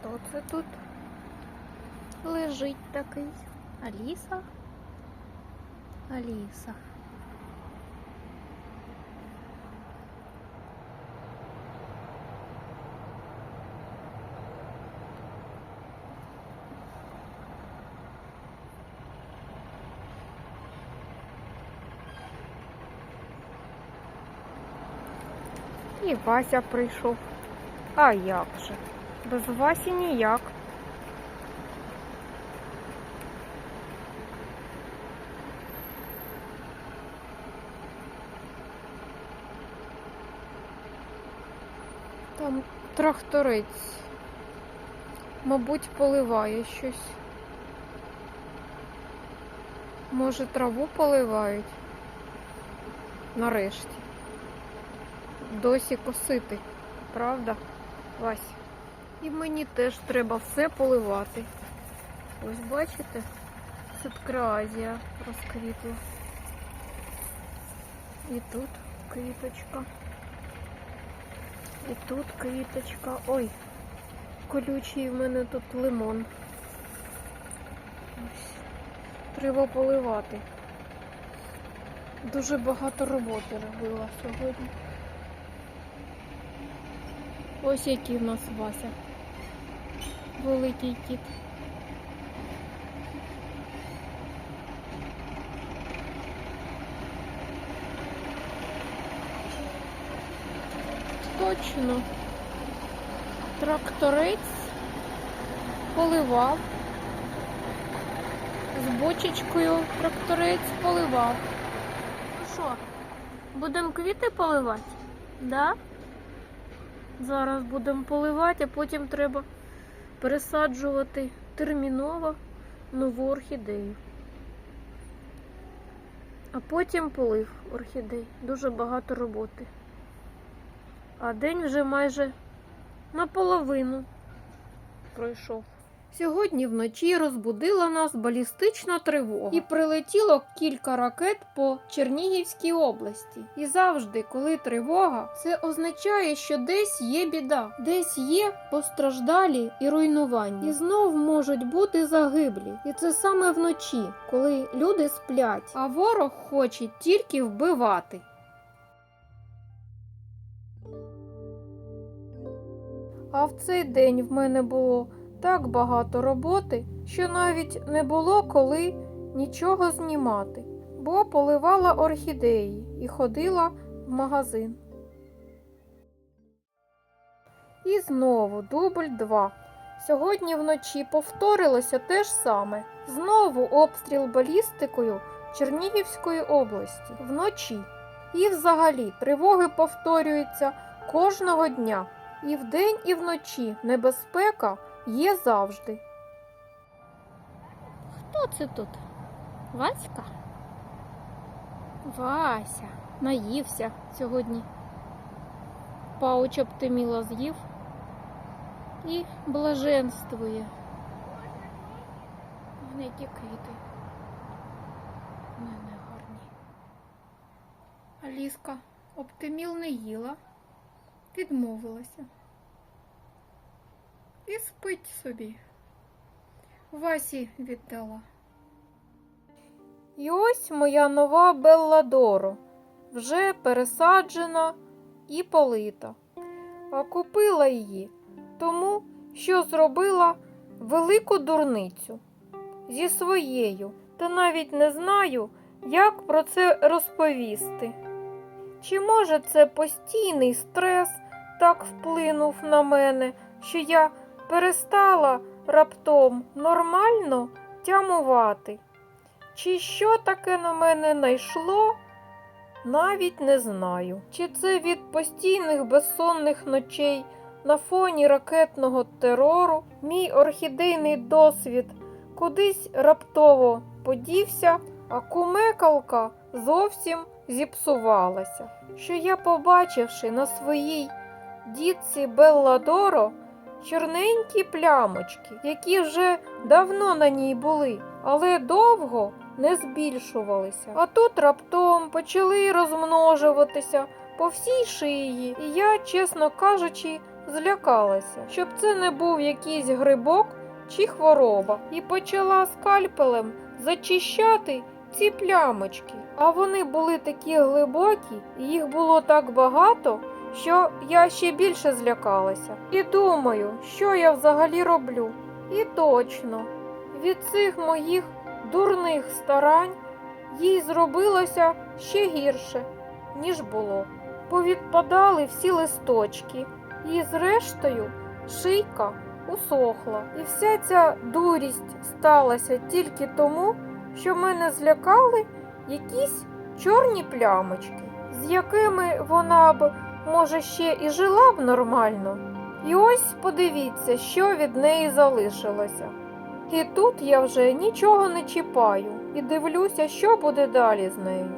Хто це тут лежить такий? Аліса? Аліса. І Вася прийшов. А як же? Без Васі ніяк. Там тракторець. Мабуть, поливає щось. Може, траву поливають? Нарешті. Досі косити, правда, Вась? І мені теж треба все поливати. Ось бачите, ситкразія розквітла. І тут квіточка. І тут квіточка. Ой, колючий в мене тут лимон. Ось. Треба поливати. Дуже багато роботи робила сьогодні. Ось який в нас Вася. Великий кіт. Точно. Тракторець поливав. З бочечкою тракторець поливав. Ну що, будемо квіти поливати? Да? Зараз будемо поливати, а потім треба пересаджувати терміново нову орхідею. А потім полив орхідей. Дуже багато роботи. А день вже майже наполовину пройшов. Сьогодні вночі розбудила нас балістична тривога і прилетіло кілька ракет по Чернігівській області. І завжди, коли тривога, це означає, що десь є біда, десь є постраждалі і руйнування. І знов можуть бути загиблі. І це саме вночі, коли люди сплять, а ворог хоче тільки вбивати. А в цей день в мене було так багато роботи, що навіть не було коли нічого знімати, бо поливала орхідеї і ходила в магазин. І знову дубль 2. Сьогодні вночі повторилося те ж саме. Знову обстріл балістикою Чернігівської області вночі. І взагалі тривоги повторюються кожного дня. І вдень, і вночі небезпека є завжди. Хто це тут? Васька? Вася, наївся сьогодні. Пауч оптиміла з'їв і блаженствує. Вони квіти. В мене гарні. Аліска оптиміл не їла, відмовилася і спить собі. Васі віддала. І ось моя нова Белладоро, вже пересаджена і полита. А купила її тому, що зробила велику дурницю зі своєю, та навіть не знаю, як про це розповісти. Чи може це постійний стрес так вплинув на мене, що я перестала раптом нормально тямувати. Чи що таке на мене найшло, навіть не знаю. Чи це від постійних безсонних ночей на фоні ракетного терору мій орхідейний досвід кудись раптово подівся, а кумекалка зовсім зіпсувалася. Що я, побачивши на своїй дітці Белладоро, чорненькі плямочки, які вже давно на ній були, але довго не збільшувалися. А тут раптом почали розмножуватися по всій шиї, і я, чесно кажучи, злякалася, щоб це не був якийсь грибок чи хвороба, і почала скальпелем зачищати ці плямочки. А вони були такі глибокі, і їх було так багато, що я ще більше злякалася. І думаю, що я взагалі роблю. І точно, від цих моїх дурних старань їй зробилося ще гірше, ніж було. Повідпадали всі листочки, і зрештою шийка усохла. І вся ця дурість сталася тільки тому, що мене злякали якісь чорні плямочки, з якими вона б, може, ще і жила б нормально. І ось подивіться, що від неї залишилося. І тут я вже нічого не чіпаю і дивлюся, що буде далі з нею.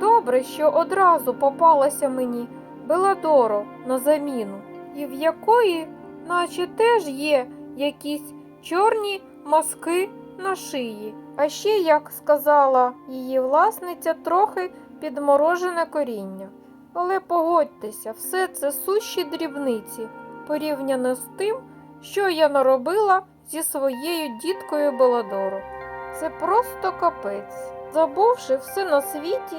Добре, що одразу попалася мені Беладоро на заміну, і в якої, наче теж є якісь чорні маски на шиї. А ще, як сказала її власниця, трохи підморожене коріння. Але погодьтеся, все це сущі дрібниці порівняно з тим, що я наробила зі своєю діткою Беладоро. Це просто капець. Забувши все на світі,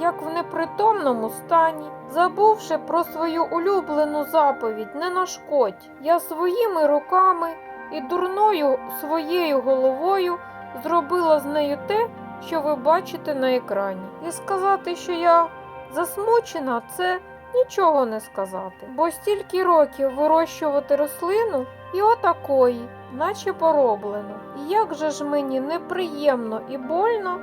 як в непритомному стані, забувши про свою улюблену заповідь не нашкодь, я своїми руками і дурною своєю головою зробила з нею те, що ви бачите на екрані. І сказати, що я засмучена, це нічого не сказати, бо стільки років вирощувати рослину і отакої, наче пороблено. І як же ж мені неприємно і больно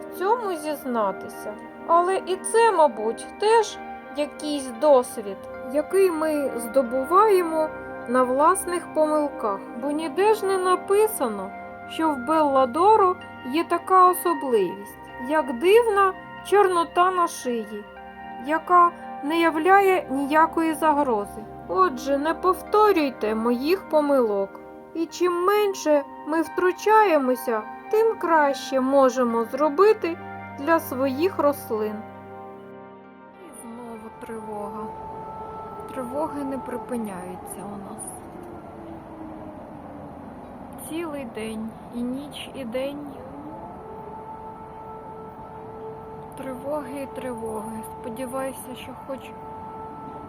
в цьому зізнатися. Але і це, мабуть, теж якийсь досвід, який ми здобуваємо на власних помилках, бо ніде ж не написано, що в Белладоро є така особливість, як дивна чорнота на шиї, яка не являє ніякої загрози. Отже, не повторюйте моїх помилок. І чим менше ми втручаємося, тим краще можемо зробити для своїх рослин. І знову тривога. Тривоги не припиняються у нас. Цілий день, і ніч, і день. Тривоги і тривоги. Сподіваюся, що хоч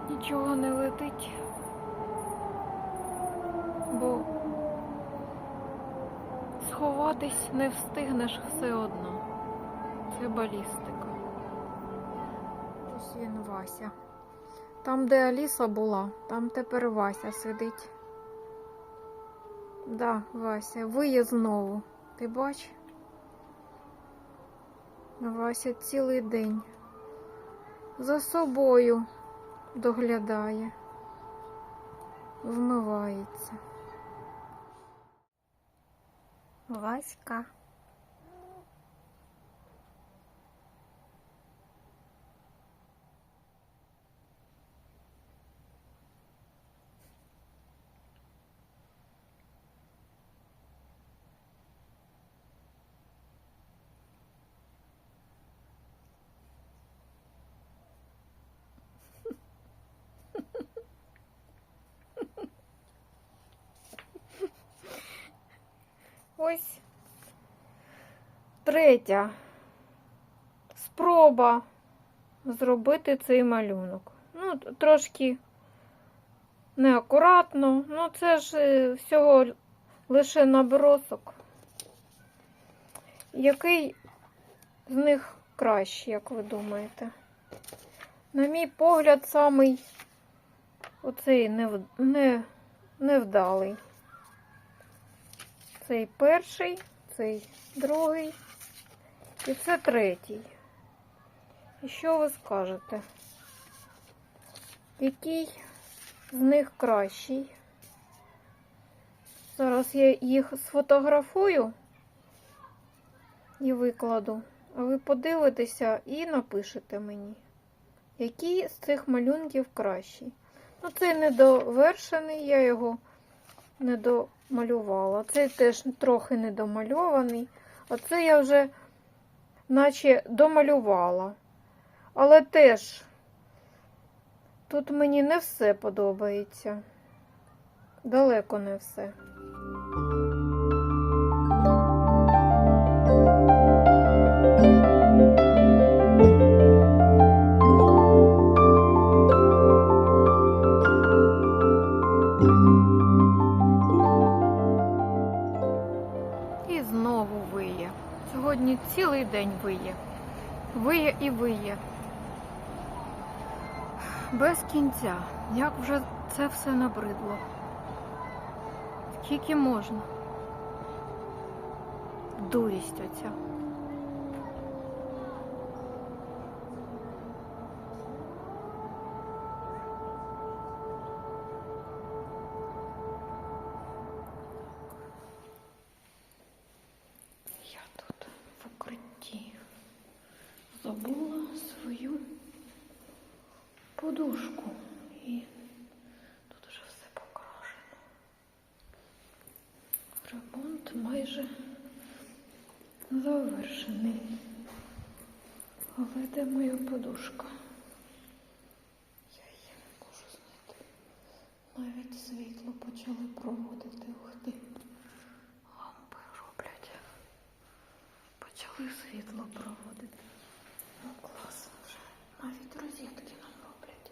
нічого не летить. Бо сховатись не встигнеш все одно. Це балістика. Ось він Вася. Там, де Аліса була, там тепер Вася сидить. Да, Вася, виє знову. Ти бач? Вася цілий день за собою доглядає, вмивається. Васька. Ось третя спроба зробити цей малюнок. Ну, трошки неакуратно, ну це ж е, всього лише набросок. Який з них кращий, як ви думаєте? На мій погляд, самий оцей невдалий. Цей перший, цей другий і це третій. І що ви скажете? Який з них кращий? Зараз я їх сфотографую і викладу, а ви подивитеся і напишете мені, який з цих малюнків кращий. Ну, цей недовершений, я його не домалювала. Цей теж трохи недомальований. Оце це я вже наче домалювала. Але теж тут мені не все подобається. далеко не все. Цілий день виє. Виє і виє. Без кінця. Як вже це все набридло. Скільки можна? Дурість оця. Завершений. Але де моя подушка? Я її не можу знайти. Навіть світло почали проводити. ухти. Гамби роблять. Почали світло проводити. Ну клас вже. Навіть розетки нам роблять.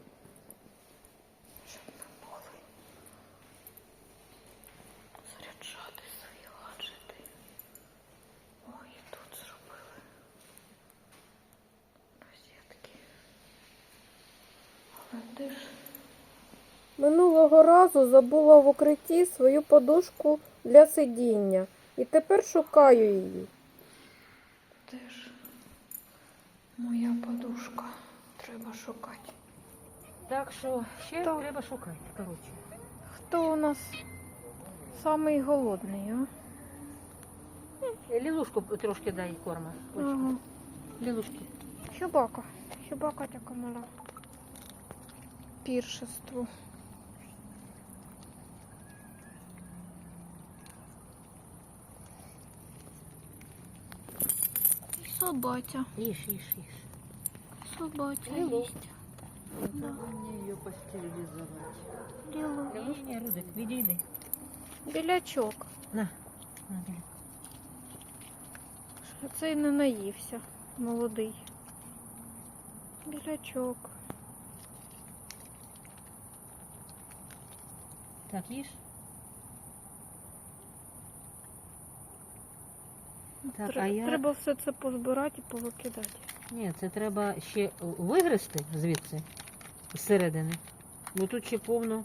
Щоб ми могли заряджати свої гаджети. Ой, і тут зробили розетки. Але де ж? Минулого разу забула в укритті свою подушку для сидіння і тепер шукаю її. Де ж моя подушка? Треба шукати. Так що ще Так. треба шукати. Коротше. Хто у нас самий голодний, а? Лілушку трошки дай корма. Ага. Лілушки. Собака. Собака така мала. Піршество. І собаця. Їж, їж, їж. Собаця Лілу. їсть. Да. Мені її постерилізувати. Лілу. Ні, Рудик, відійди. Білячок. На. На, біля. А цей не наївся. Молодий. Білячок. Так, їж. Так, а я... Треба все це позбирати і повикидати. Ні, це треба ще вигризти звідси, зсередини. Бо тут ще повно.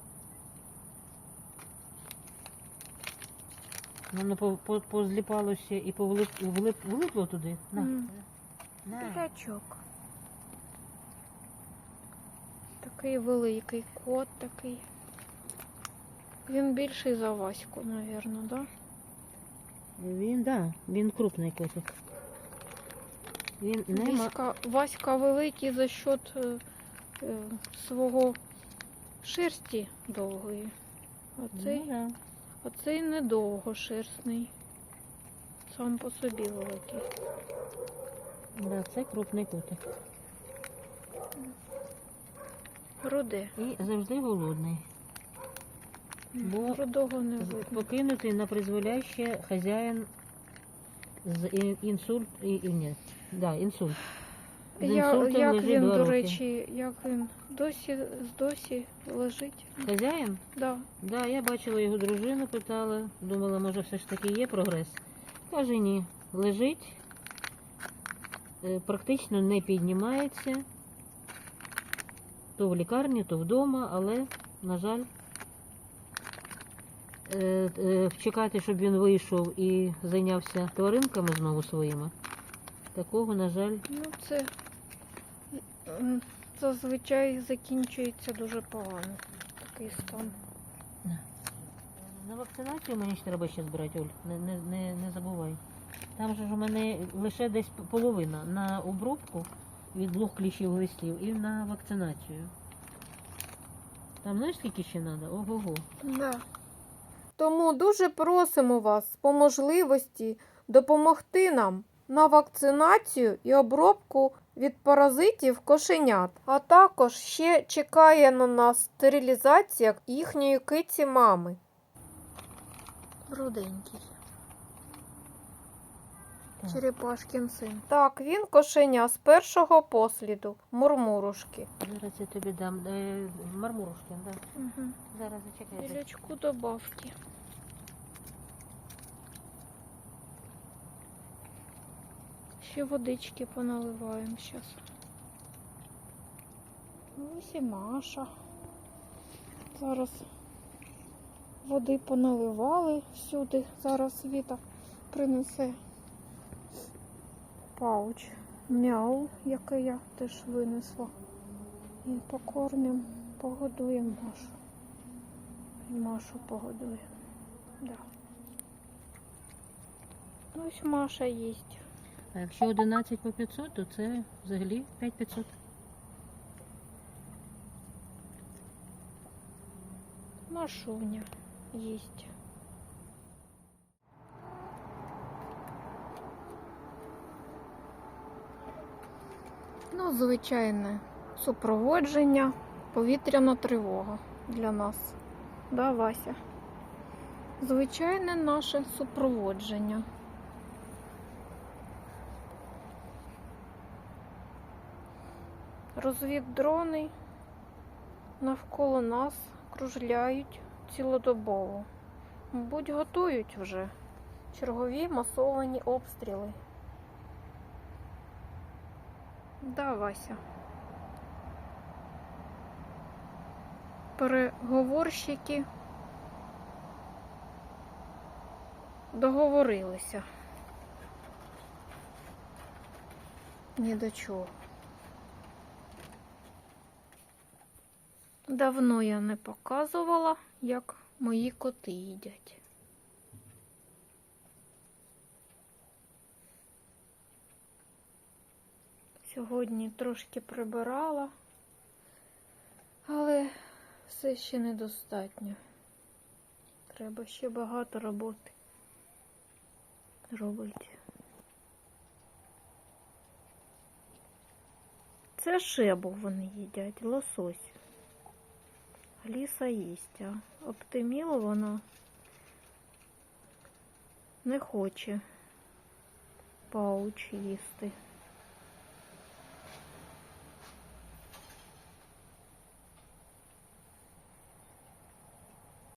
Воно по- по- позліпалося і повлип, влип, влипло туди. На. Мгм. На. Білячок. Такий великий кот такий. Він більший за Ваську, мабуть, да? Він, да, він крупний котик. Він нема. Васька, Васька великий за счет е, е, свого шерсті довгої. А цей, Ну, да. а цей недовгошерстний. Сам по собі великий. Да, це крупний котик. Руде. І завжди голодний. Бо Покинутий на призволяще хазяїн з інсульт і, і ні, да, інсульт. З Я, інсультом як лежить він, два до роки. речі, як він досі, досі лежить? Хазяїн? Да. Да, я бачила його дружину, питала, думала, може все ж таки є прогрес. Каже, ні, лежить, е, практично не піднімається. То в лікарні, то вдома, але, на жаль, чекати, щоб він вийшов і зайнявся тваринками знову своїми, такого, на жаль, Ну, це зазвичай закінчується дуже погано. Такий стан. На вакцинацію мені ще треба ще збирати, Оль, не, не, не, не забувай. Там же ж у мене лише десь половина на обробку від двох кліщів глистів і на вакцинацію. Там знаєш скільки ще треба? Ого-го. Да. Тому дуже просимо вас по можливості допомогти нам на вакцинацію і обробку від паразитів кошенят. А також ще чекає на нас стерилізація їхньої киці мами. Руденький. Так. Черепашкін син. Так, він кошеня з першого посліду. Мурмурушки. Зараз я тобі дам. Е, Мармурушкин, да. Угу. Зараз зачекай. Білячку добавки. Ще водички поналиваємо зараз. Ось і Маша. Зараз води поналивали всюди. Зараз Віта принесе пауч. Мяу, який я теж винесла. І покормимо, погодуємо Машу. І Машу погодує. Да. Ну, ось Маша їсть. А якщо 11 по 500, то це взагалі 5500. Машуня їсть. Ну, звичайне супроводження, повітряна тривога для нас. Да, Вася? Звичайне наше супроводження. Розвіддрони навколо нас кружляють цілодобово. Мабуть, готують вже чергові масовані обстріли. Да, Вася. Переговорщики договорилися. Ні до чого. Давно я не показувала, як мої коти їдять. Сьогодні трошки прибирала, але все ще недостатньо. Треба ще багато роботи робити. Це шебу вони їдять, лосось. Ліса їсть, а оптиміло вона не хоче пауч їсти.